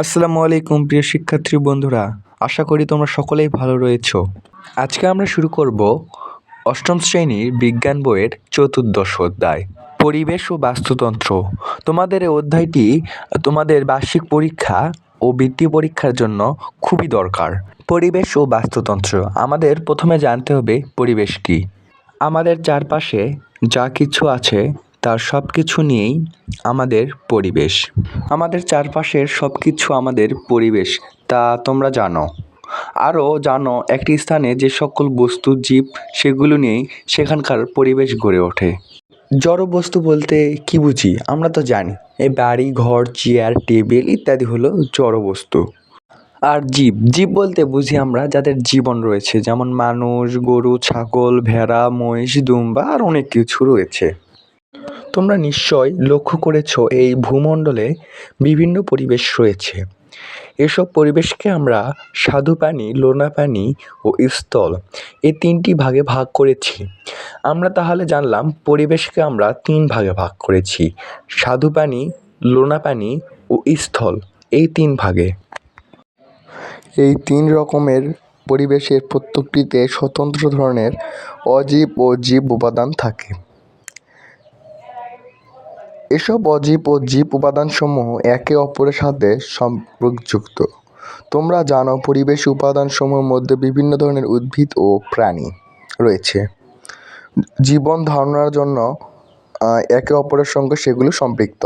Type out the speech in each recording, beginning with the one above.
আসসালামু আলাইকুম, প্রিয় শিক্ষার্থী বন্ধুরা। আশা করি তোমরা সকলেই ভালো রয়েছ। আজকে আমরা শুরু করব অষ্টম শ্রেণির বিজ্ঞান বইয়ের চতুর্দশ অধ্যায়, পরিবেশ ও বাস্তুতন্ত্র। তোমাদের এই অধ্যায়টি তোমাদের বার্ষিক পরীক্ষা ও বৃত্তি পরীক্ষার জন্য খুবই দরকার। পরিবেশ ও বাস্তুতন্ত্র, আমাদের প্রথমে জানতে হবে পরিবেশ কী। আমাদের চারপাশে যা কিছু আছে তার সব কিছু নিয়েই আমাদের পরিবেশ। আমাদের চারপাশের সব কিছু আমাদের পরিবেশ, তা তোমরা জানো। আরও জানো একটি স্থানে যে সকল বস্তু, জীব, সেগুলো নিয়েই সেখানকার পরিবেশ গড়ে ওঠে। জড় বস্তু বলতে কি বুঝি? আমরা তো জানি। এই বাড়ি, ঘর, চেয়ার, টেবিল ইত্যাদি হলো জড় বস্তু। আর জীব জীব বলতে বুঝি আমরা যাদের জীবন রয়েছে, যেমন মানুষ, গরু, ছাগল, ভেড়া, মহিষ, দুম্বা, আর অনেক কিছু রয়েছে। তোমরা নিশ্চয় লক্ষ্য করেছ এই ভূমণ্ডলে বিভিন্ন পরিবেশ রয়েছে। এসব পরিবেশকে আমরা স্বাদু পানি লোনা পানি ও স্থল এই তিনটি ভাগে ভাগ করেছি। আমরা তাহলে জানলাম পরিবেশকে আমরা তিন ভাগে ভাগ করেছি স্বাদু পানি লোনা পানি ও স্থল এই তিন ভাগে। এই তিন রকমের পরিবেশের প্রত্যেকটিতে স্বতন্ত্র ধরনের অজীব ও জীব উপাদান থাকে। এসব অজীব ও জীব উপাদানসমূহ একে অপরের সাথে সম্পর্কযুক্ত। তোমরা জানো পরিবেশ উপাদানসমূহের মধ্যে বিভিন্ন ধরনের উদ্ভিদ ও প্রাণী রয়েছে। জীবন ধারণার জন্য একে অপরের সঙ্গে সেগুলো সম্পৃক্ত।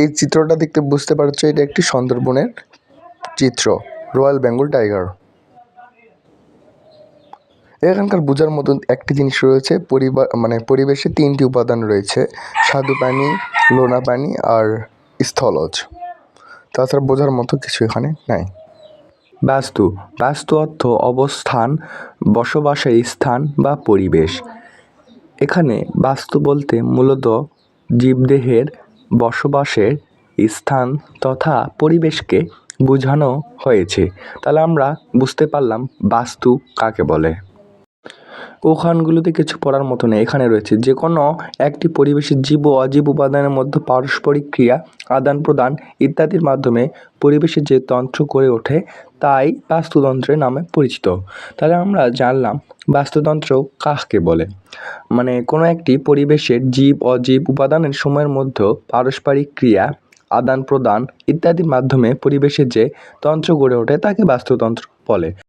এই চিত্রটা দেখতে বুঝতে পারছ, এটা একটি সুন্দরবনের চিত্র, রয়্যাল বেঙ্গল টাইগার। এখানকার বোঝার মতন একটি জিনিস রয়েছে পরিবার মানে পরিবেশে তিনটি উপাদান রয়েছে, স্বাদু পানি, লোনা পানি আর স্থলজ। তাছাড়া বোঝার মতো কিছু এখানে নাই। বাস্তু বাস্তু অর্থ অবস্থান, বসবাসের স্থান বা পরিবেশ। এখানে বাস্তু বলতে মূলত জীবদেহের বসবাসের স্থান তথা পরিবেশকে বোঝানো হয়েছে। তাহলে আমরা বুঝতে পারলাম বাস্তু কাকে বলে। ওখানগুলোতে কিছু পড়ার মতো নেই। এখানে রয়েছে যে কোনো একটি পরিবেশের জীব ও অজীব উপাদানের মধ্যে পারস্পরিক ক্রিয়া, আদান প্রদান ইত্যাদির মাধ্যমে পরিবেশের যে তন্ত্র গড়ে ওঠে তাই বাস্তুতন্ত্রের নামে পরিচিত। তাহলে আমরা জানলাম বাস্তুতন্ত্র কাকে বলে? মানে কোনো একটি পরিবেশের জীব অজীব উপাদানের সময়ের মধ্যে পারস্পরিক ক্রিয়া, আদান প্রদান ইত্যাদির মাধ্যমে পরিবেশের যে তন্ত্র গড়ে ওঠে তাকে বাস্তুতন্ত্র বলে।